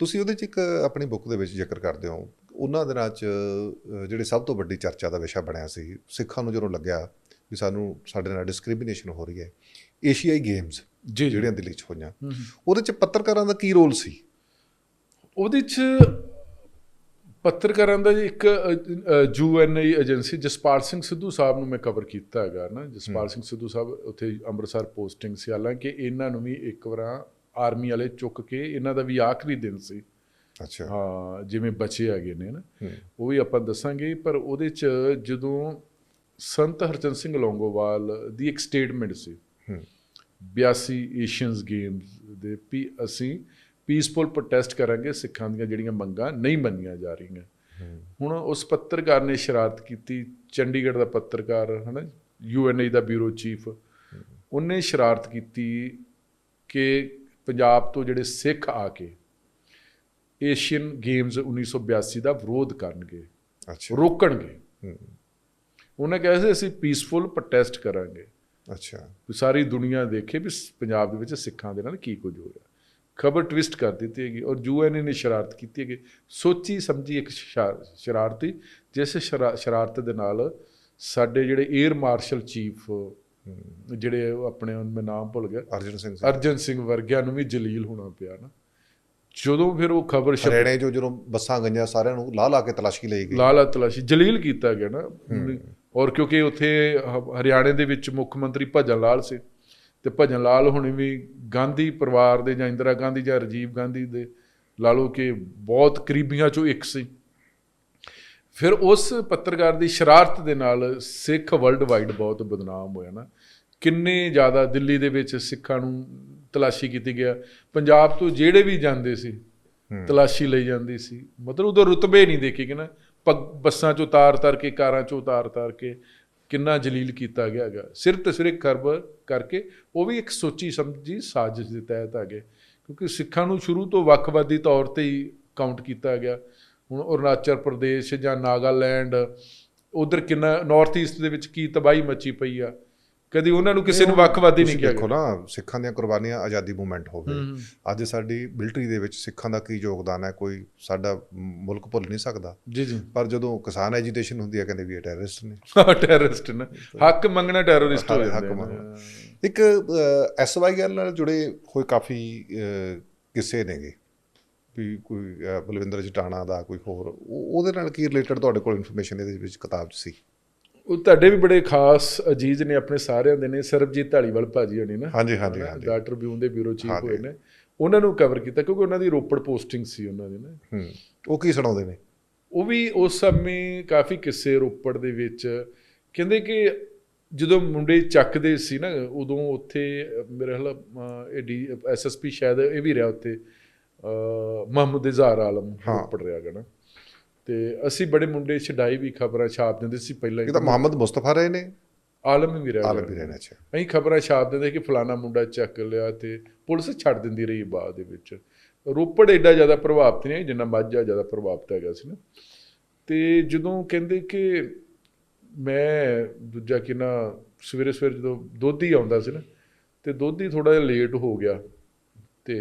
ਤੁਸੀਂ ਉਹਦੇ ਚ ਇੱਕ ਆਪਣੀ ਬੁੱਕ ਦੇ ਵਿੱਚ ਜ਼ਿਕਰ ਕਰਦੇ ਹੋ। ਉਹਨਾਂ ਦਿਨਾਂ ਚ ਜਿਹੜੇ ਸਭ ਤੋਂ ਵੱਡੀ ਚਰਚਾ ਦਾ ਵਿਸ਼ਾ ਬਣਿਆ ਸੀ ਸਿੱਖਾਂ ਨੂੰ ਜਦੋਂ ਲੱਗਿਆ ਵੀ ਸਾਨੂੰ ਸਾਡੇ ਨਾਲ ਡਿਸਕ੍ਰਿਮੀਨੇਸ਼ਨ ਹੋ ਰਹੀ ਹੈ ਏਸ਼ੀਆਈ ਗੇਮਸ ਜਿਹੜੀਆਂ ਦਿੱਲੀ 'ਚ ਹੋਈਆਂ ਉਹਦੇ ਚ ਪੱਤਰਕਾਰਾਂ ਦਾ ਕੀ ਰੋਲ ਸੀ? ਉਹਦੇ ਚ ਪੱਤਰਕਾਰਾਂ ਦਾ ਇੱਕ ਯੂਐਨਆਈ ਏਜੰਸੀ ਜਸਪਾਲ ਸਿੰਘ ਸਿੱਧੂ ਸਾਹਿਬ ਨੂੰ ਮੈਂ ਕਵਰ ਕੀਤਾ ਹੈਗਾ ਨਾ। ਜਸਪਾਲ ਸਿੰਘ ਸਿੱਧੂ ਸਾਹਿਬ ਉੱਥੇ ਅੰਮ੍ਰਿਤਸਰ ਪੋਸਟਿੰਗ ਸੀ। ਹਾਲਾਂਕਿ ਇਹਨਾਂ ਨੂੰ ਵੀ ਇੱਕ ਵਾਰ ਆਰਮੀ ਵਾਲੇ ਚੁੱਕ ਕੇ ਇਹਨਾਂ ਦਾ ਵੀ ਆਖਰੀ ਦਿਨ ਸੀ। ਅੱਛਾ। ਹਾਂ ਜਿਵੇਂ ਬਚੇ ਹੈਗੇ ਨੇ ਨਾ। ਉਹ ਵੀ ਆਪਾਂ ਦੱਸਾਂਗੇ ਪਰ ਉਹਦੇ ਚ ਜਦੋਂ ਸੰਤ ਹਰਚੰਦ ਸਿੰਘ ਲੌਂਗੋਵਾਲ ਦੀ ਇੱਕ ਸਟੇਟਮੈਂਟ ਸੀ ਹੂੰ। 82 ਏਸ਼ੀਅਨਸ ਗੇਮਸ ਦੇ ਵੀ ਅਸੀਂ ਪੀਸਫੁਲ ਪ੍ਰੋਟੈਸਟ ਕਰਾਂਗੇ ਸਿੱਖਾਂ ਦੀਆਂ ਜਿਹੜੀਆਂ ਮੰਗਾਂ ਨਹੀਂ ਮੰਨੀਆਂ ਜਾ ਰਹੀਆਂ। ਹੁਣ ਉਸ ਪੱਤਰਕਾਰ ਨੇ ਸ਼ਰਾਰਤ ਕੀਤੀ ਚੰਡੀਗੜ੍ਹ ਦਾ ਪੱਤਰਕਾਰ ਹਨਾ ਯੂਐਨਏ ਦਾ ਬਿਊਰੋ ਚੀਫ। ਉਹਨੇ ਸ਼ਰਾਰਤ ਕੀਤੀ ਕਿ ਪੰਜਾਬ ਤੋਂ ਜਿਹੜੇ ਸਿੱਖ ਆ ਕੇ ਏਸ਼ੀਅਨ ਗੇਮਸ 1982 ਦਾ ਵਿਰੋਧ ਕਰਨਗੇ ਅੱਛਾ। ਰੋਕਣਗੇ। ਹੂੰ, ਉਹਨੇ ਕਿਹਾ ਸੀ ਅਸੀਂ ਪੀਸਫੁਲ ਪ੍ਰੋਟੈਸਟ ਕਰਾਂਗੇ। ਅੱਛਾ। ਸਾਰੀ ਦੁਨੀਆ ਦੇਖੇ ਵੀ ਪੰਜਾਬ ਦੇ ਵਿੱਚ ਸਿੱਖਾਂ ਦੇ ਨਾਲ ਕੀ ਕੁਝ ਹੋ ਰਿਹਾ। ਖਬਰ ਟਵਿਸਟ ਕਰ ਦਿੱਤੀ ਹੈਗੀ ਔਰ ਯੂਐਨਏ ਨੇ ਸ਼ਰਾਰਤ ਕੀਤੀ ਹੈਗੀ। ਸੋਚੀ ਸਮਝੀ ਇੱਕ ਸ਼ਰਾਰਤੀ ਜਿਸ ਸ਼ਰਾ- ਸ਼ਰਾਰਤ ਦੇ ਨਾਲ ਸਾਡੇ ਜਿਹੜੇ 에ਅਰ ਮਾਰਸ਼ਲ ਚੀਫ ਜਿਹੜੇ ਉਹ ਆਪਣੇ ਮੈਂ ਨਾਮ ਭੁੱਲ ਗਿਆ। ਅਰਜਨ ਸਿੰਘ ਅਰਜਨ ਸਿੰਘ ਵਰਗਿਆਂ ਨੂੰ ਵੀ ਜਲੀਲ ਹੋਣਾ ਪਿਆ ਨਾ। ਜਦੋਂ ਫਿਰ ਉਹ ਖਬਰ ਹਰਿਆਣੇ ਜੋ ਜਦੋਂ ਬੱਸਾਂ ਗਈਆਂ ਸਾਰਿਆਂ ਨੂੰ ਲਾ ਲਾ ਕੇ ਤਲਾਸ਼ੀ ਲਈ ਗਈ। ਲਾਲਾ ਤਲਾਸ਼ੀ। ਜਲੀਲ ਕੀਤਾ ਗਿਆ ਨਾ। ਔਰ ਕਿਉਂਕਿ ਉੱਥੇ ਹਰਿਆਣੇ ਦੇ ਵਿੱਚ ਮੁੱਖ ਮੰਤਰੀ ਭਜਨ ਲਾਲ ਸੀ। ਤੇ ਭਜਨ ਲਾਲ ਹੁਣੇ ਵੀ ਗਾਂਧੀ ਪਰਿਵਾਰ ਦੇ ਜਾਂ ਇੰਦਰਾ ਗਾਂਧੀ ਜਾਂ ਰਾਜੀਵ ਗਾਂਧੀ ਦੇ ਲਾ ਕਿ ਬਹੁਤ ਕਰੀਬੀਆਂ ਚੋਂ ਇੱਕ ਸੀ। ਫਿਰ ਉਸ ਪੱਤਰਕਾਰ ਦੀ ਸ਼ਰਾਰਤ ਦੇ ਨਾਲ ਸਿੱਖ ਵਰਲਡ ਵਾਈਡ ਬਹੁਤ ਬਦਨਾਮ ਹੋਇਆ ਨਾ। ਕਿੰਨੇ ਜ਼ਿਆਦਾ ਦਿੱਲੀ ਦੇ ਵਿੱਚ ਸਿੱਖਾਂ ਨੂੰ ਤਲਾਸ਼ੀ ਕੀਤੀ ਗਿਆ। ਪੰਜਾਬ ਤੋਂ ਜਿਹੜੇ ਵੀ ਜਾਂਦੇ ਸੀ ਤਲਾਸ਼ੀ ਲਈ ਜਾਂਦੀ ਸੀ। ਮਤਲਬ ਉਦੋਂ ਰੁਤਬੇ ਨਹੀਂ ਦੇਖੇ ਕਿ ਨਾ ਬੱਸਾਂ ਚੋਂ ਤਾਰ ਤਾਰ ਕੇ ਕਾਰਾਂ ਚੋਂ ਤਾਰ ਤਾਰ ਕੇ ਕਿੰਨਾ ਜਲੀਲ ਕੀਤਾ ਗਿਆ ਹੈਗਾ। ਸਿਰਫ ਤੇ ਸਿਰਫ ਕਰਬ ਕਰਕੇ ਉਹ ਵੀ ਇੱਕ ਸੋਚੀ ਸਮਝੀ ਸਾਜ਼ਿਸ਼ ਦੇ ਤਹਿਤ ਆ ਗਏ। ਕਿਉਂਕਿ ਸਿੱਖਾਂ ਨੂੰ ਸ਼ੁਰੂ ਤੋਂ ਵੱਖਵਾਦੀ ਤੌਰ ਤੇ ਹੀ ਕਾਊਂਟ ਕੀਤਾ ਗਿਆ। ਹੁਣ ਅਰੁਣਾਚਲ ਪ੍ਰਦੇਸ਼ ਜਾਂ ਨਾਗਾਲੈਂਡ ਉਧਰ ਕਿੰਨਾ ਨਾਰਥ ਈਸਟ ਦੇ ਵਿੱਚ ਕੀ ਤਬਾਹੀ ਮੱਚੀ ਪਈ ਆ? ਕਦੀ ਉਹਨਾਂ ਨੂੰ ਕਿਸੇ ਨੂੰ ਵੱਖਵਾਦੀ ਨਹੀਂ ਤੁਸੀਂ ਕਿਹਾ ਦੇਖੋ ਨਾ ਸਿੱਖਾਂ ਦੀਆਂ ਕੁਰਬਾਨੀਆਂ ਆਜ਼ਾਦੀ ਮੂਵਮੈਂਟ ਹੋ ਗਈ ਅੱਜ ਸਾਡੀ ਮਿਲਟਰੀ ਦੇ ਵਿੱਚ ਸਿੱਖਾਂ ਦਾ ਕੀ ਯੋਗਦਾਨ ਹੈ ਕੋਈ ਸਾਡਾ ਮੁਲਕ ਭੁੱਲ ਨਹੀਂ ਸਕਦਾ। ਜੀ ਜੀ। ਪਰ ਜਦੋਂ ਕਿਸਾਨ ਐਜੀਟੇਸ਼ਨ ਹੁੰਦੀ ਹੈ ਕਹਿੰਦੇ ਵੀ ਇਹ ਟੈਰਰਿਸਟ ਨੇ। ਟੈਰਰਿਸਟ ਨੇ। ਹੱਕ ਮੰਗਣਾ ਟੈਰਰਿਸਟ ਹੋ ਹੱਕ ਜਾਂਦੇ ਮੰਗਣਾ। ਇੱਕ ਐਸਵਾਈਐਲ ਨਾਲ ਜੁੜੇ ਹੋਏ ਕਾਫੀ ਕਿੱਸੇ ਨੇਗੇ। ਵੀ ਕੋਈ ਬਲਵਿੰਦਰ ਜਟਾਣਾ ਦਾ ਕੋਈ ਹੋਰ ਉਹ- ਉਹਦੇ ਨਾਲ ਕੀ ਰਿਲੇਟਡ ਤੁਹਾਡੇ ਕੋਲ ਇਨਫੋਰਮੇਸ਼ਨ ਇਹਦੇ ਵਿੱਚ ਕਿਤਾਬ 'ਚ ਸੀ? ਉਹ ਤੁਹਾਡੇ ਵੀ ਬੜੇ ਖਾਸ ਅਜੀਜ਼ ਨੇ ਆਪਣੇ ਸਾਰਿਆਂ ਦੇ ਨੇ ਸਰਬਜੀਤ ਢਾਲੀਵਾਲ ਭਾਜੀ ਹੋਣੀ ਨਾ। ਹਾਂਜੀ ਹਾਂਜੀ ਹਾਂਜੀ। ਦਾ ਟ੍ਰਿਬਿਊਨ ਦੇ ਬਿਊਰੋ ਚੀਫ। ਹੋਏ ਨੇ। ਉਹਨਾਂ ਨੂੰ ਕਵਰ ਕੀਤਾ ਕਿਉਂਕਿ ਉਹਨਾਂ ਦੀ ਰੋਪੜ ਪੋਸਟਿੰਗ ਸੀ ਉਹਨਾਂ ਦੀ ਨਾ। ਹੂੰ ਉਹ ਕੀ ਸੁਣਾਉਂਦੇ ਨੇ? ਉਹ ਵੀ ਉਸ ਸਮੇਂ ਕਾਫੀ ਕਿੱਸੇ ਰੋਪੜ ਦੇ ਵਿੱਚ ਕਹਿੰਦੇ ਕਿ ਜਦੋਂ ਮੁੰਡੇ ਚੱਕਦੇ ਸੀ ਨਾ ਉਦੋਂ ਉੱਥੇ ਮੇਰੇ ਡੀ ਐਸਐਸਪੀ ਸ਼ਾਇਦ ਇਹ ਵੀ ਰਿਹਾ ਉੱਥੇ। ਮੁਹੰਮਦ ਇਜ਼ਹਾਰ ਆਲਮ ਹਾਂ। ਰੋਪੜ ਰਿਹਾ ਗਾ ਨਾ। ਤੇ ਅਸੀਂ ਬੜੇ ਮੁੰਡੇ ਛਡਾਈ ਵੀ ਖਬਰਾਂ ਛਾਪ ਦਿੰਦੇ ਸੀ ਪਹਿਲਾਂ ਇਹ ਤਾਂ ਮੁਹੰਮਦ ਮੁਸਤਫਾ ਰਹੇ ਨੇ। ਆਲਮ ਵੀ ਰਿਹਾ ਆਲਮ। ਵੀ ਰਹੇ ਨੇ ਅੱਛਾ। ਅਸੀਂ ਖਬਰਾਂ ਛਾਪ ਦਿੰਦੇ ਕਿ ਫਲਾਣਾ ਮੁੰਡਾ ਚੱਕ ਲਿਆ ਤੇ ਪੁਲਿਸ ਛੱਡ ਦਿੰਦੀ ਰਹੀ ਬਾਅਦ ਦੇ ਵਿੱਚ। ਰੋਪੜ ਐਡਾ ਜ਼ਿਆਦਾ ਪ੍ਰਭਾਵਿਤ ਨਹੀਂ ਜਿੰਨਾ ਮਾਝਾ ਜ਼ਿਆਦਾ ਪ੍ਰਭਾਵਿਤ ਹੈਗਾ ਸੀ ਨਾ। ਤੇ ਜਦੋਂ ਕਹਿੰਦੇ ਕਿ ਮੈਂ ਦੂਜਾ ਕਿ ਨਾ ਸਵੇਰੇ ਸਵੇਰੇ ਜਦੋਂ ਦੋਧੀ ਆਉਂਦਾ ਸੀ ਨਾ ਤੇ ਦੋਧੀ ਥੋੜਾ ਜਿਹਾ ਲੇਟ ਹੋ ਗਿਆ। ਤੇ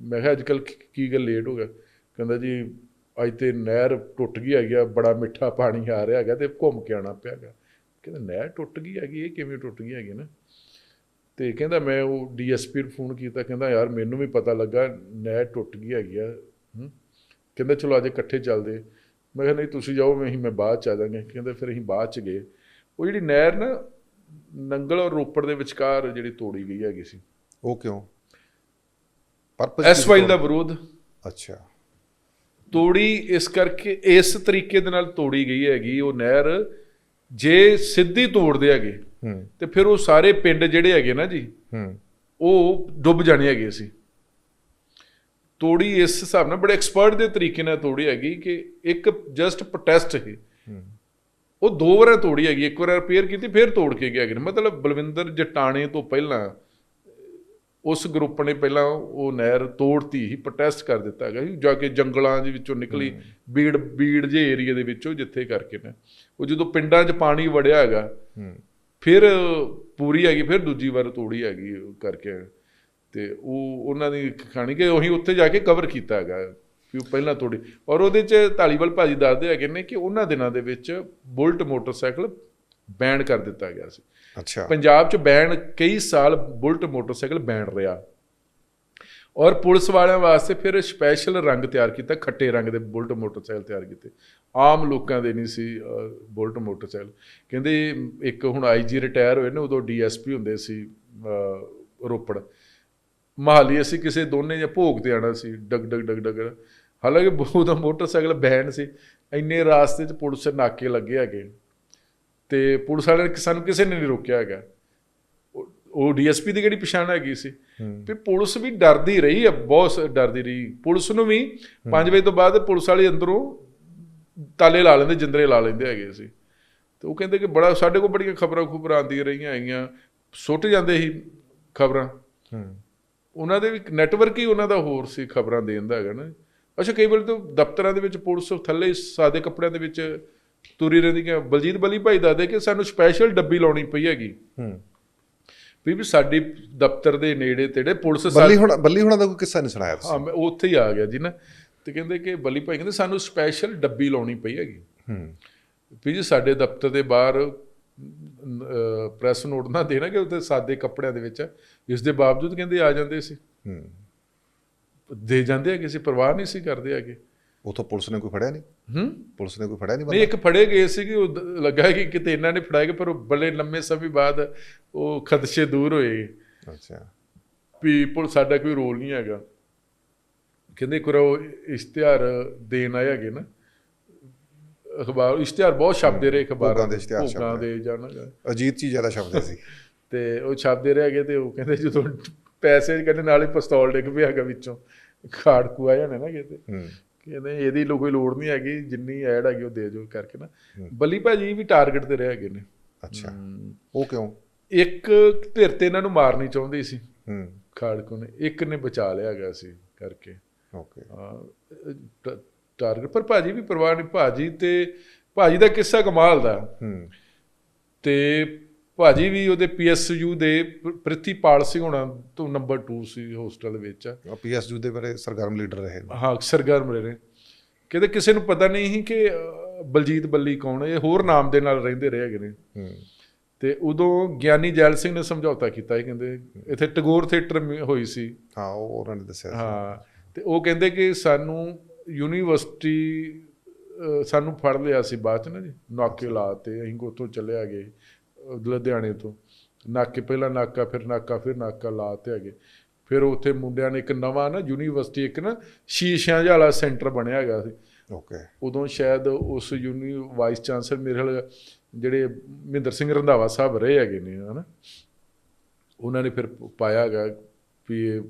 ਮੈਂ ਕਿਹਾ ਅੱਜ ਕੱਲ ਕੀ ਗੱਲ ਲੇਟ ਹੋ ਗਿਆ। ਕਹਿੰਦਾ ਜੀ, ਅੱਜ ਤੇ ਨਹਿਰ ਟੁੱਟ ਗਈ ਹੈਗੀ ਆ, ਬੜਾ ਮਿੱਠਾ ਪਾਣੀ ਆ ਰਿਹਾ ਹੈਗਾ ਤੇ ਘੁੰਮ ਕੇ ਆਣਾ ਪਿਆ ਹੈਗਾ। ਕਹਿੰਦਾ ਨਹਿਰ ਟੁੱਟ ਗਈ ਹੈਗੀ, ਇਹ ਕਿਵੇਂ ਟੁੱਟ ਗਈ ਹੈਗੀ ਨਾ? ਤੇ ਕਹਿੰਦਾ ਮੈਂ ਉਹ ਡੀਐਸਪੀ ਨੂੰ ਫੋਨ ਕੀਤਾ, ਕਹਿੰਦਾ ਯਾਰ ਮੈਨੂੰ ਵੀ ਪਤਾ ਲੱਗਾ ਨਹਿਰ ਟੁੱਟ ਗਈ ਹੈਗੀ ਆ ਕਹਿੰਦਾ ਚਲੋ ਅੱਜ ਇਕੱਠੇ ਚੱਲਦੇ। ਮੈਂ ਕਿਹਾ ਨਹੀਂ, ਤੁਸੀਂ ਜਾਓ ਮੈਂ ਹੀ ਮੈਂ ਬਾਅਦ ਚ ਆ ਜਾਵਾਂਗੇ ਕਹਿੰਦਾ ਫਿਰ ਅਸੀਂ ਬਾਅਦ ਚ ਗਏ। ਉਹ ਜਿਹੜੀ ਨਹਿਰ ਨਾ, ਨੰਗਲ ਔਰ ਰੋਪੜ ਦੇ ਵਿਚਕਾਰ ਜਿਹੜੀ ਤੋੜੀ ਗਈ ਹੈਗੀ ਸੀ। ਉਹ ਕਿਉਂ? ਪਰਪਸ ਐਸ ਵਾਈਲ ਦਾ ਵਿਰੋਧ। ਅੱਛਾ। ਤੋੜੀ ਇਸ ਕਰਕੇ ਇਸ ਤਰੀਕੇ ਦੇ ਨਾਲ ਤੋੜੀ ਗਈ ਹੈਗੀ ਉਹ ਨਹਿਰ ਜੇ ਸਿੱਧੀ ਤੋੜਦੇ ਹੈਗੇ ਤੇ ਫਿਰ ਉਹ ਸਾਰੇ ਪਿੰਡ ਜਿਹੜੇ ਹੈਗੇ ਨਾ ਜੀ ਉਹ ਡੁੱਬ ਜਾਣੇ ਹੈਗੇ ਸੀ। ਤੋੜੀ ਇਸ ਹਿਸਾਬ ਨਾਲ ਬੜੇ ਐਕਸਪਰਟ ਦੇ ਤਰੀਕੇ ਨਾਲ ਤੋੜੀ ਹੈਗੀ ਕਿ ਇੱਕ ਜਸਟ ਪ੍ਰੋਟੈਸਟ ਹੀ। ਉਹ ਦੋ ਵਾਰ ਤੋੜੀ ਹੈਗੀ ਇੱਕ ਵਾਰ ਰਿਪੇਅਰ ਕੀਤੀ ਫਿਰ ਤੋੜ ਕੇ ਗਿਆ। ਮਤਲਬ ਬਲਵਿੰਦਰ ਜਟਾਣੇ ਤੋਂ ਪਹਿਲਾਂ ਉਸ ਗਰੁੱਪ ਨੇ ਪਹਿਲਾਂ ਉਹ ਨਹਿਰ ਤੋੜਤੀ ਹੀ ਪ੍ਰੋਟੈਸਟ ਕਰ ਦਿੱਤਾ ਹੈਗਾ ਸੀ ਜਾ ਕੇ ਜੰਗਲਾਂ ਦੇ ਵਿੱਚੋਂ ਨਿਕਲੀ ਬੀੜ ਬੀੜ ਜੇ ਏਰੀਆ ਦੇ ਵਿੱਚੋਂ ਜਿੱਥੇ ਕਰਕੇ ਨੇ। ਉਹ ਜਦੋਂ ਪਿੰਡਾਂ 'ਚ ਪਾਣੀ ਵੜਿਆ ਹੈਗਾ ਫਿਰ ਪੂਰੀ ਹੈਗੀ ਫਿਰ ਦੂਜੀ ਵਾਰ ਤੋੜੀ ਹੈਗੀ ਕਰਕੇ। ਤੇ ਉਹ ਉਹਨਾਂ ਦੀ ਕਹਾਣੀ ਕਿ ਉਹੀ ਉੱਥੇ ਜਾ ਕੇ ਕਵਰ ਕੀਤਾ ਹੈਗਾ ਵੀ ਉਹ ਪਹਿਲਾਂ ਤੋੜੀ। ਔਰ ਉਹਦੇ ਚ ਢਾਲੀਵਾਲ ਭਾਜੀ ਦੱਸਦੇ ਹੈਗੇ ਨੇ ਕਿ ਉਹਨਾਂ ਦਿਨਾਂ ਦੇ ਵਿੱਚ ਬੁਲਟ ਮੋਟਰਸਾਈਕਲ ਬੈਨ ਕਰ ਦਿੱਤਾ ਗਿਆ ਸੀ। ਅੱਛਾ। ਪੰਜਾਬ 'ਚ ਬੈਨ ਕਈ ਸਾਲ ਬੁਲਟ ਮੋਟਰਸਾਈਕਲ ਬੈਨ ਰਿਹਾ। ਔਰ ਪੁਲਿਸ ਵਾਲਿਆਂ ਵਾਸਤੇ ਫਿਰ ਸਪੈਸ਼ਲ ਰੰਗ ਤਿਆਰ ਕੀਤਾ ਖੱਟੇ ਰੰਗ ਦੇ ਬੁਲਟ ਮੋਟਰਸਾਈਕਲ ਤਿਆਰ ਕੀਤੇ। ਆਮ ਲੋਕਾਂ ਦੇ ਨਹੀਂ ਸੀ ਬੁਲਟ ਮੋਟਰਸਾਈਕਲ। ਕਹਿੰਦੇ ਇੱਕ ਹੁਣ ਆਈਜੀ ਰਿਟਾਇਰ ਹੋਏ ਨੇ ਉਦੋਂ ਡੀਐਸਪੀ ਹੁੰਦੇ ਸੀ ਅਹ, ਰੋਪੜ। ਮਹਾਲੀ ਅਸੀਂ ਕਿਸੇ ਦੋਨੇ ਜਾਂ ਭੋਗ ਤੇ ਆਣਾ ਸੀ ਡਗ ਡਗ ਡਗ ਡਗ। ਹਾਲਾਂਕਿ ਉਦੋਂ ਮੋਟਰਸਾਈਕਲ ਬੈਨ ਸੀ ਇੰਨੇ ਰਾਸਤੇ 'ਚ ਪੁਲਿਸ ਨਾਕੇ ਲੱਗੇ ਹੈਗੇ। ਤੇ ਪੁਲਿਸ ਵਾਲਿਆਂ ਨੇ ਸਾਨੂੰ ਕਿਸੇ ਨੇ ਨਹੀਂ ਰੋਕਿਆ ਹੈਗਾ। ਉਹ- ਡੀਐਸਪੀ ਦੀ ਕਿਹੜੀ ਪਛਾਣ ਹੈਗੀ ਸੀ। ਤੇ ਪੁਲਿਸ ਵੀ ਡਰਦੀ ਰਹੀ ਹੈ ਬਹੁਤ ਡਰਦੀ ਰਹੀ। ਪੁਲਿਸ ਨੂੰ ਵੀ 5 ਵਜੇ ਤੋਂ ਬਾਅਦ ਪੁਲਿਸ ਵਾਲੇ ਅੰਦਰੋਂ ਤਾਲੇ ਲਾ ਲੈਂਦੇ ਜਿੰਦਰੇ ਲਾ ਲੈਂਦੇ ਹੈਗੇ ਸੀ। ਤੇ ਉਹ ਕਹਿੰਦੇ ਕਿ ਬੜਾ ਸਾਡੇ ਕੋਲ ਬੜੀਆਂ ਖਬਰਾਂ ਖੁਬਰਾਂ ਆਉਂਦੀਆਂ ਰਹੀਆਂ ਹੈਗੀਆਂ। ਸੁੱਟ ਜਾਂਦੇ ਸੀ ਖਬਰਾਂ। ਉਹਨਾਂ ਦੇ ਵੀ ਨੈਟਵਰਕ ਹੀ ਉਹਨਾਂ ਦਾ ਹੋਰ ਸੀ ਖਬਰਾਂ ਦੇਣ ਦਾ ਹੈਗਾ ਨਾ। ਅੱਛਾ ਕਈ ਵਾਰ ਤਾਂ ਦਫ਼ਤਰਾਂ ਦੇ ਵਿੱਚ ਪੁਲਿਸ ਥੱਲੇ ਸਾਦੇ ਕੱਪੜਿਆਂ ਦੇ ਵਿੱਚ ਤੁਰੀ ਰਹਿੰਦੀ ਕਿ ਬਲਜੀਤ ਬਲੀ ਭਾਈ ਦੱਸਦੇ ਕਿ ਸਾਨੂੰ ਸਪੈਸ਼ਲ ਡੱਬੀ ਲਾਉਣੀ ਪਈ ਹੈਗੀ। ਹੂੰ। ਵੀ ਵੀ ਸਾਡੀ ਦਫ਼ਤਰ ਦੇ ਨੇੜੇ ਤੇੜੇ ਪੁਲਿਸ ਬੱਲੀ ਹੁਣ ਬੱਲੀ ਹੁਣਾਂ ਦਾ ਕੋਈ ਕਿੱਸਾ ਨਹੀਂ ਸੁਣਾਇਆ ਤੁਸੀਂ? ਹਾਂ ਮੈਂ ਉੱਥੇ ਹੀ ਆ ਗਿਆ ਜੀ ਨਾ। ਤੇ ਕਹਿੰਦੇ ਕਿ ਬਲੀ ਭਾਈ ਕਹਿੰਦੇ ਸਾਨੂੰ ਸਪੈਸ਼ਲ ਡੱਬੀ ਲਾਉਣੀ ਪਈ ਹੈਗੀ। ਹੂੰ। ਵੀ ਜੀ ਸਾਡੇ ਦਫ਼ਤਰ ਦੇ ਬਾਹਰ ਪ੍ਰੈਸ ਨੋਟ ਨਾ ਦੇਣਾ ਕਿ ਉੱਤੇ ਸਾਦੇ ਕੱਪੜਿਆਂ ਦੇ ਵਿੱਚ। ਇਸ ਦੇ ਬਾਵਜੂਦ ਕਹਿੰਦੇ ਆ ਜਾਂਦੇ ਸੀ। ਹੂੰ। ਦੇ ਜਾਂਦੇ ਹੈਗੇ ਸੀ ਪਰਵਾਹ ਨਹੀਂ ਸੀ ਕਰਦੇ ਹੈਗੇ। ਉਥੋਂ ਪੁਲਿਸ ਨੇ ਕੋਈ ਫੜਿਆ ਨਹੀਂ? ਹੂੰ? ਪੁਲਿਸ ਨੇ ਕੋਈ ਫੜਿਆ ਨਹੀਂ ਨਹੀਂ ਇੱਕ ਫੜੇ ਗਏ ਸੀ ਕਿ ਉਹ ਲੱਗਾ ਕਿ ਕਿਤੇ ਇਹਨਾਂ ਨੇ ਗਏ ਪਰ ਉਹ ਬੜੇ ਲੰਮੇ ਸਮੇਂ ਬਾਅਦ ਉਹ ਖਦਸ਼ੇ ਦੂਰ ਹੋਏ। ਅੱਛਾ। ਵੀ ਪੁਲਿਸ ਸਾਡਾ ਕੋਈ ਰੋਲ ਨਹੀਂ ਹੈਗਾ। ਕਹਿੰਦੇ ਕਰੋ ਇਸ਼ਤਿਹਾਰ ਦੇਣ ਆਏ ਹੈਗੇ ਨਾ। ਅਖਬਾਰ ਇਸ਼ਤਿਹਾਰ ਬਹੁਤ ਛਾਪਦੇ ਰਹੇ ਅਖਬਾਰਾਂ ਦੇ ਇਸ਼ਤਿਹਾਰ ਛਾਪਦੇ। ਜਾਣਾ ਅਜੀਤ ਜੀ ਜ਼ਿਆਦਾ ਸ਼ਬਦ ਸੀ। ਤੇ ਉਹ ਛਾਪਦੇ ਰਹੇ ਹੈਗੇ ਤੇ ਉਹ ਕਹਿੰਦੇ ਜਦੋਂ ਪੈਸੇ ਕਹਿੰਦੇ ਨਾਲ ਹੀ ਪਿਸਤੌਲ ਡਿੱਗ ਪਿਆ ਹੈਗਾ ਵਿੱਚੋਂ। ਖਾੜਕੂ ਆ ਜਾਣੇ ਨਾ ਕਿਤੇ। ਕਹਿੰਦੇ ਇਹਦੀ ਲੋ ਕੋਈ ਲੋੜ ਨਹੀਂ ਹੈਗੀ ਜਿੰਨੀ ਐਡ ਹੈਗੀ ਉਹ ਦੇ ਜੋ ਕਰਕੇ ਨਾ। ਬੱਲੀ ਭਾਜੀ ਵੀ ਟਾਰਗੇਟ ਤੇ ਰਹੇ ਹੈਗੇ ਨੇ। ਅੱਛਾ। ਉਹ ਕਿਉਂ? ਇੱਕ ਧਿਰ ਤੇ ਇਹਨਾਂ ਨੂੰ ਮਾਰਨੀ ਚਾਹੁੰਦੀ ਸੀ। ਹੂੰ। ਖਾੜਕੂ ਨੇ ਇੱਕ ਨੇ ਬਚਾ ਲਿਆ ਗਿਆ ਸੀ ਕਰਕੇ। ਓਕੇ। ਟਾਰਗੇਟ ਪਰ ਭਾਜੀ ਵੀ ਪਰਵਾਹ ਨਹੀਂ ਭਾਜੀ ਤੇ ਭਾਜੀ ਦਾ ਕਿੱਸਾ ਕਮਾਲ ਦਾ। ਹੂੰ। ਤੇ ਭਾਜੀ ਵੀ ਉਹਦੇ ਪੀਐਸਯੂ ਦੇ ਪ੍ਰ- ਪ੍ਰਿਥੀਪਾਲ ਸਿੰਘ ਹੋਣਾ ਤੋਂ ਨੰਬਰ 2 ਸੀ ਹੋਸਟਲ ਵਿੱਚ। ਪੀਐਸਯੂ ਦੇ ਬਾਰੇ ਸਰਗਰਮ ਲੀਡਰ ਰਹੇ ਹਾਂ ਸਰਗਰਮ ਰਹੇ ਕਹਿੰਦੇ ਕਿਸੇ ਨੂੰ ਪਤਾ ਨਹੀਂ ਸੀ ਕਿ ਬਲਜੀਤ ਬੱਲੀ ਕੌਣ ਹੈ ਇਹ ਹੋਰ ਨਾਮ ਦੇ ਨਾਲ ਰਹਿੰਦੇ ਰਹੇ ਹੈਗੇ ਨੇ। ਤੇ ਉਦੋਂ ਗਿਆਨੀ ਜੈਲ ਸਿੰਘ ਨੇ ਸਮਝੌਤਾ ਕੀਤਾ ਇਹ ਕਹਿੰਦੇ ਇੱਥੇ ਟੈਗੋਰ ਥੀਏਟਰ ਹੋਈ ਸੀ। ਹਾਂ ਉਹ ਉਹਨਾਂ ਨੇ ਦੱਸਿਆ ਸੀ। ਹਾਂ ਤੇ ਉਹ ਕਹਿੰਦੇ ਕਿ ਸਾਨੂੰ ਯੂਨੀਵਰਸਿਟੀ ਸਾਨੂੰ ਫੜ ਲਿਆ ਸੀ ਬਾਅਦ ਚ ਨਾ ਜੀ ਨਾਕੇ ਲਾ ਤੇ ਅਸੀਂ ਉੱਥੋਂ ਚੱਲੇ ਆ ਗਏ। ਲੁਧਿਆਣੇ ਤੋਂ। ਨਾਕੇ ਪਹਿਲਾਂ ਨਾਕਾ ਫਿਰ ਨਾਕਾ ਫਿਰ ਨਾਕਾ ਲਾ ਤੇ ਹੈਗੇ। ਫਿਰ ਉੱਥੇ ਮੁੰਡਿਆਂ ਨੇ ਇੱਕ ਨਵਾਂ ਨਾ ਯੂਨੀਵਰਸਿਟੀ ਇੱਕ ਨਾ ਸ਼ੀਸ਼ਿਆਂ ਵਾਲਾ ਸੈਂਟਰ ਬਣਿਆ ਹੈਗਾ ਸੀ। ਓਕੇ। ਉਦੋਂ ਸ਼ਾਇਦ ਉਸ ਯੂਨੀ ਵਾਈਸ ਚਾਂਸਲਰ ਮੇਰੇ ਖਿਆਲ ਜਿਹੜੇ ਮਹਿੰਦਰ ਸਿੰਘ ਰੰਧਾਵਾ ਸਾਹਿਬ ਰਹੇ ਹੈਗੇ ਨੇ ਹਨਾ। ਉਹਨਾਂ ਨੇ ਫਿਰ ਪਾਇਆ ਹੈਗਾ ਵੀ ਇਹ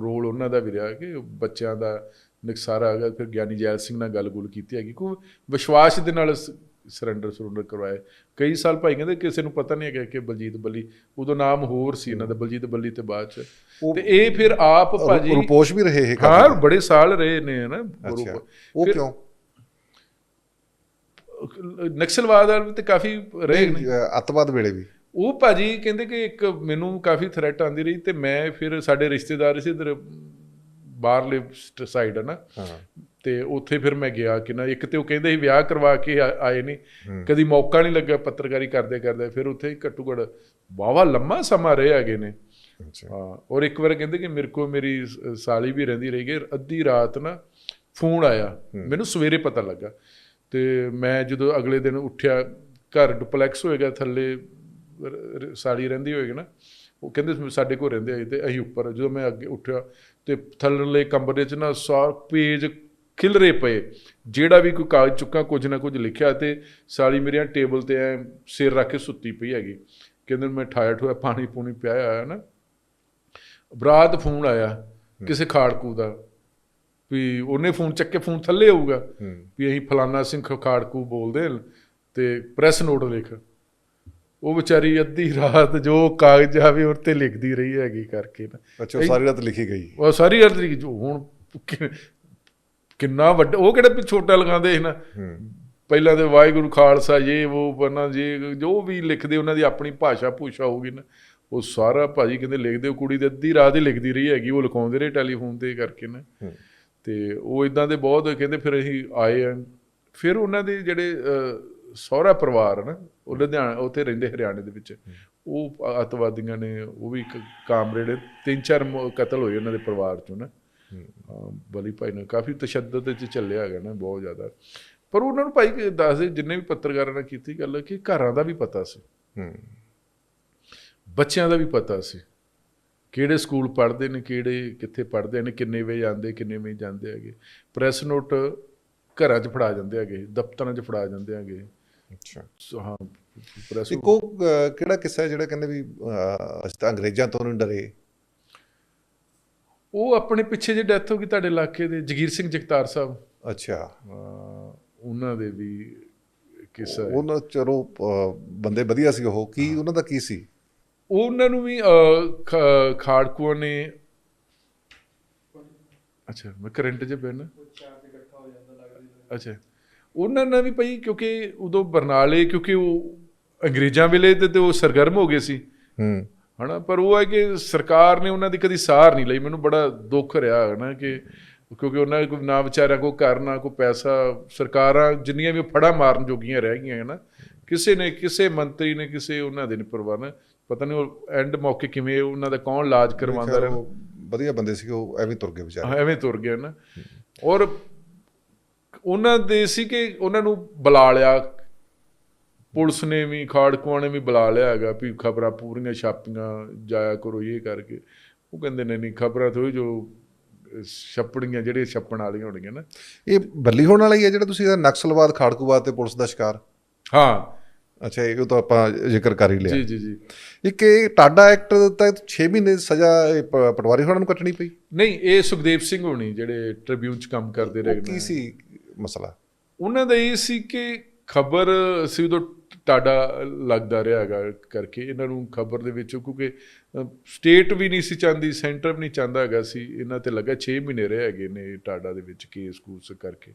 ਰੋਲ ਉਹਨਾਂ ਦਾ ਵੀ ਰਿਹਾ ਕਿ ਬੱਚਿਆਂ ਦਾ ਨਿਕਸਾਰਾ ਹੈਗਾ। ਫਿਰ ਗਿਆਨੀ ਜੈਲ ਸਿੰਘ ਨਾਲ ਗੱਲ-ਗੁਲ ਕੀਤੀ ਹੈਗੀ। ਕੋਈ ਵਿਸ਼ਵਾਸ ਦੇ ਨਾਲ ਸਰੈਂਡਰ ਸਰੂੰਡਰ ਕਰਵਾਏ। ਕਈ ਸਾਲ ਭਾਈ ਕਹਿੰਦੇ ਕਿਸੇ ਨੂੰ ਪਤਾ ਨਹੀਂ ਹੈਗਾ ਕਿ ਬਲਜੀਤ ਬੱਲੀ ਉਦੋਂ ਨਾਮ ਹੋਰ ਸੀ ਇਹਨਾਂ ਦਾ ਬਲਜੀਤ ਬੱਲੀ ਤੇ ਬਾਅਦ ਚ। ਤੇ ਇਹ ਫਿਰ ਆਪ ਭਾਜੀ ਰੂਪੋਸ਼ ਵੀ ਰਹੇ ਇਹ ਹਾਂ ਬੜੇ ਸਾਲ ਰਹੇ ਨੇ ਰੂਪ- ਉਹ ਕਿਉਂ? ਨਕਸਲਵਾਦ ਵਾਲੇ ਤੇ ਕਾਫੀ ਰਹੇ ਨੇ। ਅੱਤਵਾਦ ਵੇਲੇ ਵੀ। ਉਹ ਭਾਜੀ ਕਹਿੰਦੇ ਕਿ ਇੱਕ ਮੈਨੂੰ ਕਾਫੀ ਥ੍ਰੈਟ ਆਂਦੀ ਰਹੀ ਤੇ ਮੈਂ ਫਿਰ ਸਾਡੇ ਰਿਸ਼ਤੇਦਾਰ ਸੀ ਇਧਰ ਬਾਹਰਲੇ ਸਾਈਡ ਹੈ ਨਾ। ਹਾਂ। ਤੇ ਉੱਥੇ ਫਿਰ ਮੈਂ ਗਿਆ ਕਿ ਨਾ ਇੱਕ ਤੇ ਉਹ ਕਹਿੰਦੇ ਸੀ ਵਿਆਹ ਕਰਵਾ ਕੇ ਆਏ ਨਹੀਂ ਕਦੀ ਮੌਕਾ ਨਹੀਂ ਲੱਗਾ ਪੱਤਰਕਾਰੀ ਕਰਦੇ ਕਰਦੇ ਫਿਰ ਉੱਥੇ ਹੀ ਘੱਟੋ ਘੱਟ ਵਾਵਾ ਲੰਮਾ ਸਮਾਂ ਰਹੇ ਹੈਗੇ ਨੇ। ਹਾਂ ਔਰ ਇੱਕ ਵਾਰ ਕਹਿੰਦੇ ਕਿ ਮੇਰੇ ਕੋਲ ਮੇਰੀ ਸ- ਸਾਲੀ ਵੀ ਰਹਿੰਦੀ ਰਹੀ ਗਈ ਅੱਧੀ ਰਾਤ ਨਾ ਫੋਨ ਆਇਆ। ਮੈਨੂੰ ਸਵੇਰੇ ਪਤਾ ਲੱਗਾ ਤੇ ਮੈਂ ਜਦੋਂ ਅਗਲੇ ਦਿਨ ਉੱਠਿਆ ਘਰ ਡੁਪਲੈਕਸ ਹੋਏਗਾ ਥੱਲੇ ਸਾਲੀ ਰਹਿੰਦੀ ਹੋਏਗੀ ਨਾ ਉਹ ਕਹਿੰਦੇ ਸਾਡੇ ਕੋਲ ਰਹਿੰਦੇ ਆ ਤੇ ਅਸੀਂ ਉੱਪਰ ਜਦੋਂ ਮੈਂ ਅੱਗੇ ਉੱਠਿਆ ਤੇ ਥੱਲੇ ਕਮਰੇ 'ਚ ਨਾ ਸਾਰ ਪੇਜ ਖਿਲਰੇ ਪਏ। ਜਿਹੜਾ ਵੀ ਕੋਈ ਕਾਗਜ਼ ਚੁੱਕਾ ਕੁਝ ਨਾ ਕੁਝ ਲਿਖਿਆ ਤੇ ਸਾਲੀ ਮੇਰੀਆਂ ਟੇਬਲ ਤੇ ਐ ਸਿਰ ਰੱਖ ਕੇ ਸੁੱਤੀ ਪਈ ਹੈਗੀ। ਕਹਿੰਦੇ ਮੈਂ ਠਾਇਟ ਹੋਇਆ ਪਾਣੀ ਪੂਣੀ ਪਿਆਇਆ ਹੋਇਆ ਨਾ। ਬਰਾਤ ਫੋਨ ਆਇਆ ਕਿਸੇ ਖਾੜਕੂ ਦਾ ਵੀ ਉਹਨੇ ਫੋਨ ਚੱਕ ਕੇ ਫੋਨ ਥੱਲੇ ਆਊਗਾ ਹੂੰ। ਵੀ ਅਸੀਂ ਫਲਾਨਾ ਸਿੰਘ ਖਾੜਕੂ ਬੋਲਦੇ ਤੇ ਪ੍ਰੈਸ ਨੋਟ ਲਿਖ। ਉਹ ਵਿਚਾਰੀ ਅੱਧੀ ਰਾਤ ਜੋ ਕਾਗਜ਼ ਆਵੇ ਉਹ ਤੇ ਲਿਖਦੀ ਰਹੀ ਹੈਗੀ ਕਰਕੇ ਨਾ। ਅੱਛਾ ਸਾਰੀ ਰਾਤ ਲਿਖੀ ਗਈ। ਉਹ ਸਾਰੀ ਰਾਤ ਲਿਖੀ। ਜੋ ਹੁਣ ਕਿੰਨਾ ਵੱਡਾ ਉਹ ਕਿਹੜਾ ਛੋਟਾ ਲਗਾਉਂਦੇ ਸੀ ਨਾ? ਪਹਿਲਾਂ ਤੇ ਵਾਹਿਗੁਰੂ ਖਾਲਸਾ ਇਹ ਉਹ ਬਣਾ ਜੀ ਜੋ ਵੀ ਲਿਖਦੇ ਉਹਨਾਂ ਦੀ ਆਪਣੀ ਭਾਸ਼ਾ ਭੂਸ਼ਾ ਹੋਊਗੀ ਨਾ ਉਹ ਸਾਰਾ ਭਾਜੀ ਕਹਿੰਦੇ ਲਿਖਦੇ ਉਹ ਕੁੜੀ ਦੇ ਅੱਧੀ ਰਾਤ ਹੀ ਲਿਖਦੀ ਰਹੀ ਹੈਗੀ ਉਹ ਲਿਖਾਉਂਦੇ ਰਹੇ ਟੈਲੀਫੋਨ ਤੇ ਕਰਕੇ ਨਾ। ਤੇ ਉਹ ਇਦਾਂ ਦੇ ਬਹੁਤ ਕਹਿੰਦੇ ਫਿਰ ਅਸੀਂ ਆਏ ਆ। ਫਿਰ ਉਹਨਾਂ ਦੇ ਜਿਹੜੇ ਸਹੁਰਾ ਪਰਿਵਾਰ ਨਾ ਉਹ ਲੁਧਿਆਣਾ ਉੱਥੇ ਰਹਿੰਦੇ ਹਰਿਆਣੇ ਦੇ ਵਿੱਚ। ਉਹ ਅੱਤਵਾਦੀਆਂ ਨੇ ਉਹ ਵੀ ਇੱਕ ਕਾਮਰੇਡ ਤਿੰਨ ਚਾਰ ਕਤਲ ਹੋਏ ਉਹਨਾਂ ਦੇ ਪਰਿਵਾਰ ਚੋਂ ਨਾ। ਬਲੀ ਭਾਈ ਨੇ ਕਾਫੀ ਤਸ਼ੱਦਦ ਚ ਚੱਲਿਆ ਹੈਗਾ ਨਾ ਬਹੁਤ ਜ਼ਿਆਦਾ। ਪਰ ਉਹਨਾਂ ਨੂੰ ਭਾਈ ਦੱਸਦੇ ਜਿੰਨੇ ਵੀ ਪੱਤਰਕਾਰਾਂ ਨਾਲ ਕੀਤੀ ਗੱਲ ਕਿ ਘਰਾਂ ਦਾ ਵੀ ਪਤਾ ਸੀ। ਹੂੰ। ਬੱਚਿਆਂ ਦਾ ਵੀ ਪਤਾ ਸੀ। ਕਿਹੜੇ ਸਕੂਲ ਪੜ੍ਹਦੇ ਨੇ ਕਿਹੜੇ ਕਿੱਥੇ ਪੜ੍ਹਦੇ ਨੇ ਕਿੰਨੇ ਵਜੇ ਆਉਂਦੇ ਕਿੰਨੇ ਵਜੇ ਜਾਂਦੇ ਹੈਗੇ। ਪ੍ਰੈਸ ਨੋਟ ਘਰਾਂ 'ਚ ਫੜਾ ਜਾਂਦੇ ਹੈਗੇ ਦਫ਼ਤਰਾਂ 'ਚ ਫੜਾ ਜਾਂਦੇ ਹੈਗੇ। ਅੱਛਾ। ਹਾਂ ਪ੍ਰੈਸ ਇੱਕ ਕਿਹੜਾ ਕਿੱਸਾ ਜਿਹੜਾ ਕਹਿੰਦੇ ਵੀ ਅਸੀਂ ਤਾਂ ਅੰਗਰੇਜ਼ਾਂ ਤੋਂ ਨਹੀਂ ਡਰੇ? ਉਹ ਆਪਣੇ ਪਿੱਛੇ ਜੇ ਡੈਥ ਹੋ ਗਈ ਤੁਹਾਡੇ ਇਲਾਕੇ ਦੇ ਜਗੀਰ ਸਿੰਘ ਜਗਤਾਰ ਸਾਹਿਬ। ਅੱਛਾ। ਉਹਨਾਂ ਦੇ ਵੀ ਕਿੱਸਾ। ਉਹਨਾਂ ਚਲੋ ਬੰਦੇ ਵਧੀਆ ਸੀ ਉਹ। ਕੀ ਉਹਨਾਂ ਦਾ ਕੀ ਸੀ? ਉਹਨਾਂ ਨੂੰ ਵੀ ਖਾੜਕੂਆਂ ਨੇ ਅੱਛਾ ਮੈਂ ਕਰੰਟ 'ਚ ਪੈਣਾ ਅੱਛਾ। ਉਹਨਾਂ ਨਾਲ ਵੀ ਪਈ ਕਿਉਂਕਿ ਉਦੋਂ ਬਰਨਾਲੇ ਕਿਉਂਕਿ ਉਹ ਅੰਗਰੇਜ਼ਾਂ ਵੇਲੇ ਤੇ ਉਹ ਸਰਗਰਮ ਹੋ ਗਏ ਸੀ। ਹੂੰ। ਹਨਾ? ਪਰ ਉਹ ਹੈ ਕਿ ਸਰਕਾਰ ਨੇ ਉਹਨਾਂ ਦੀ ਕਦੀ ਸਾਰ ਨਹੀਂ ਲਈ। ਮੈਨੂੰ ਬੜਾ ਦੁੱਖ ਰਿਹਾ ਹੈ ਨਾ ਕਿ ਕਿਉਂਕਿ ਉਹਨਾਂ ਕੋਲ ਨਾ ਵਿਚਾਰਿਆਂ ਕੋ ਘਰ ਨਾ ਕੋ ਪੈਸਾ। ਸਰਕਾਰਾਂ ਜਿੰਨੀਆਂ ਵੀ ਫੜਾ ਮਾਰਨ ਜੋਗੀਆਂ ਰਹਿ ਗਈਆਂ ਹੈ ਨਾ ਕਿਸੇ ਨੇ ਕਿਸੇ ਮੰਤਰੀ ਨੇ ਕਿਸੇ ਉਹਨਾਂ ਦੇ ਨਹੀਂ ਪਰਵਾਹ ਪਤਾ ਨਹੀਂ ਉਹ ਐਂਡ ਮੌਕੇ ਕਿਵੇਂ ਉਹਨਾਂ ਦਾ ਕੌਣ ਇਲਾਜ ਕਰਵਾਉਂਦਾ ਰਿਹਾ। ਵਧੀਆ ਬੰਦੇ ਸੀ ਉਹ ਐਵੇਂ ਤੁਰ ਗਏ ਵਿਚਾਰੇ। ਐਵੇਂ ਤੁਰ ਗਏ ਨਾ ਔਰ ਉਹਨਾਂ ਦੇ ਸੀ ਕਿ ਉਹਨਾਂ ਨੂੰ ਬੁਲਾ ਲਿਆ। ਪੁਲਿਸ ਨੇ ਵੀ ਖਾੜਕੂਆਂ ਨੇ ਵੀ ਬੁਲਾ ਲਿਆ ਹੈਗਾ ਵੀ ਖਬਰਾਂ ਪੂਰੀਆਂ ਛਾਪੀਆਂ ਜਾਇਆ ਕਰੋ ਇਹ ਕਰਕੇ। ਉਹ ਕਹਿੰਦੇ ਨੇ ਨਹੀਂ ਖਬਰਾਂ ਤੋਂ ਜੋ ਛੱਪੜੀਆਂ ਜਿਹੜੇ ਛੱਪਣ ਵਾਲੀਆਂ ਹੋਣਗੀਆਂ ਨਾ। ਇਹ ਬੱਲੀ ਹੋਣ ਵਾਲਾ ਹੀ ਜਿਹੜਾ ਤੁਸੀਂ ਇਹਦਾ ਨਕਸਲਵਾਦ ਖਾੜਕੂਵਾਦ ਤੇ ਪੁਲਿਸ ਦਾ ਸ਼ਿਕਾਰ? ਹਾਂ। ਅੱਛਾ ਇਹ ਤਾਂ ਆਪਾਂ ਜ਼ਿਕਰ ਕਰ ਹੀ ਲਿਆ। ਜੀ ਜੀ ਜੀ। ਇੱਕ ਇਹ ਟਾਡਾ ਐਕਟ ਤਾਂ 6 ਮਹੀਨੇ ਦੀ ਸਜ਼ਾ ਇਹ ਪਟਵਾਰੀ ਹੋਣਾ ਨੂੰ ਕੱਟਣੀ ਪਈ? ਨਹੀਂ ਇਹ ਸੁਖਦੇਵ ਸਿੰਘ ਹੋਣੀ ਜਿਹੜੇ ਟ੍ਰਿਬਿਊਨ ਚ ਕੰਮ ਕਰਦੇ ਰਹੇ ਕੀ ਸੀ ਮਸਲਾ? ਉਹਨਾਂ ਦਾ ਇਹ ਸੀ ਕਿ ਖਬਰ ਸੀ ਉਦੋਂ ਟਾਡਾ ਲੱਗਦਾ ਰਿਹਾ ਹੈਗਾ ਕਰਕੇ ਇਹਨਾਂ ਨੂੰ ਖਬਰ ਦੇ ਵਿੱਚ ਕਿਉਂਕਿ ਸਟੇਟ ਵੀ ਨਹੀਂ ਸੀ ਚਾਹੁੰਦੀ ਸੈਂਟਰ ਵੀ ਨਹੀਂ ਚਾਹੁੰਦਾ ਹੈਗਾ ਸੀ ਇਹਨਾਂ ਤੇ ਲੱਗਾ 6 ਮਹੀਨੇ ਰਹੇ ਹੈਗੇ ਨੇ ਟਾਡਾ ਦੇ ਵਿੱਚ ਕੇਸ ਕੂਸ ਕਰਕੇ।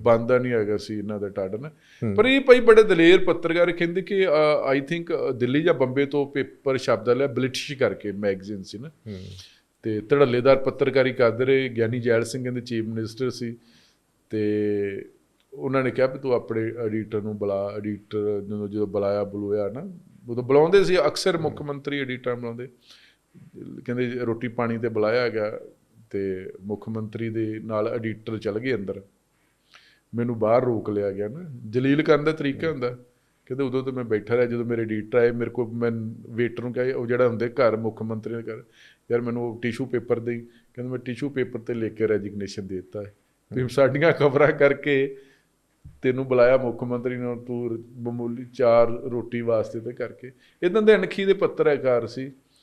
ਬੰਦਾ ਨਹੀਂ ਹੈਗਾ ਸੀ ਇਹਨਾਂ ਦਾ ਟਾਡਾ ਨਾ। ਪਰ ਇਹ ਭਾਈ ਬੜੇ ਦਲੇਰ ਪੱਤਰਕਾਰ ਕਹਿੰਦੇ ਕਿ ਆਈ ਥਿੰਕ ਦਿੱਲੀ ਜਾਂ ਬੰਬੇ ਤੋਂ ਪੇਪਰ ਸ਼ਬਦ ਲਿਆ ਬ੍ਰਿਟਿਸ਼ ਕਰਕੇ ਮੈਗਜ਼ੀਨ ਸੀ ਨਾ। ਤੇ ਧੜੱਲੇਦਾਰ ਪੱਤਰਕਾਰੀ ਕਰਦੇ ਰਹੇ ਗਿਆਨੀ ਜੈਲ ਸਿੰਘ ਦੇ ਚੀਫ ਮਿਨਿਸਟਰ ਸੀ ਤੇ ਉਹਨਾਂ ਨੇ ਕਿਹਾ ਵੀ ਤੂੰ ਆਪਣੇ ਐਡੀਟਰ ਨੂੰ ਬੁਲਾ, ਐਡੀਟਰ ਜਦੋਂ ਜਦੋਂ ਬੁਲਾਇਆ ਬੁਲਾਇਆ ਨਾ, ਉਦੋਂ ਬੁਲਾਉਂਦੇ ਸੀ, ਅਕਸਰ ਮੁੱਖ ਮੰਤਰੀ ਐਡੀਟਰ ਬੁਲਾਉਂਦੇ। ਕਹਿੰਦੇ ਰੋਟੀ ਪਾਣੀ ਤੇ ਬੁਲਾਇਆ ਗਿਆ ਤੇ ਮੁੱਖ ਮੰਤਰੀ ਦੇ ਨਾਲ ਐਡੀਟਰ ਚਲ ਗਏ ਅੰਦਰ। ਮੈਨੂੰ ਬਾਹਰ ਰੋਕ ਲਿਆ ਗਿਆ ਨਾ। ਜਲੀਲ ਕਰਨ ਦਾ ਤਰੀਕਾ ਹੁੰਦਾ। ਕਹਿੰਦੇ ਉਦੋਂ ਤਾਂ ਮੈਂ ਬੈਠਾ ਰਿਹਾ, ਜਦੋਂ ਮੇਰੇ ਐਡੀਟਰ ਆਏ, ਮੇਰੇ ਕੋਲ ਮੈਂ ਵੇਟਰ ਨੂੰ ਕਹੇ, ਉਹ ਜਿਹੜਾ ਹੁੰਦੇ ਘਰ ਮੁੱਖ ਮੰਤਰੀ ਦੇ ਘਰ, ਯਾਰ ਮੈਨੂੰ ਉਹ ਟਿਸ਼ੂ ਪੇਪਰ ਦੇ ਕਹਿੰਦੇ ਮੈਂ ਟਿਸ਼ੂ ਪੇਪਰ ਤੇ ਲਿਖ ਕੇ ਰੈਜ਼ਿਗਨੇਸ਼ਨ ਦੇ ਦਿੱਤਾ। ਹੈ ਵੀ ਸਾਡੀਆਂ ਖਬਰਾਂ ਕਰਕੇ ਤੈਨੂੰ ਬੁਲਾਇਆ ਮੁੱਖ ਮੰਤਰੀ ਨੇ, ਤੂੰ ਮਾਮੂਲੀ ਚਾਰ ਰੋਟੀ ਵਾਸਤੇ ਤੇ ਕਰਕੇ। ਇਦਾਂ ਦੇ ਅਣਖੀ ਦੇ ਪੱਤਰਕਾਰ ਸੀ।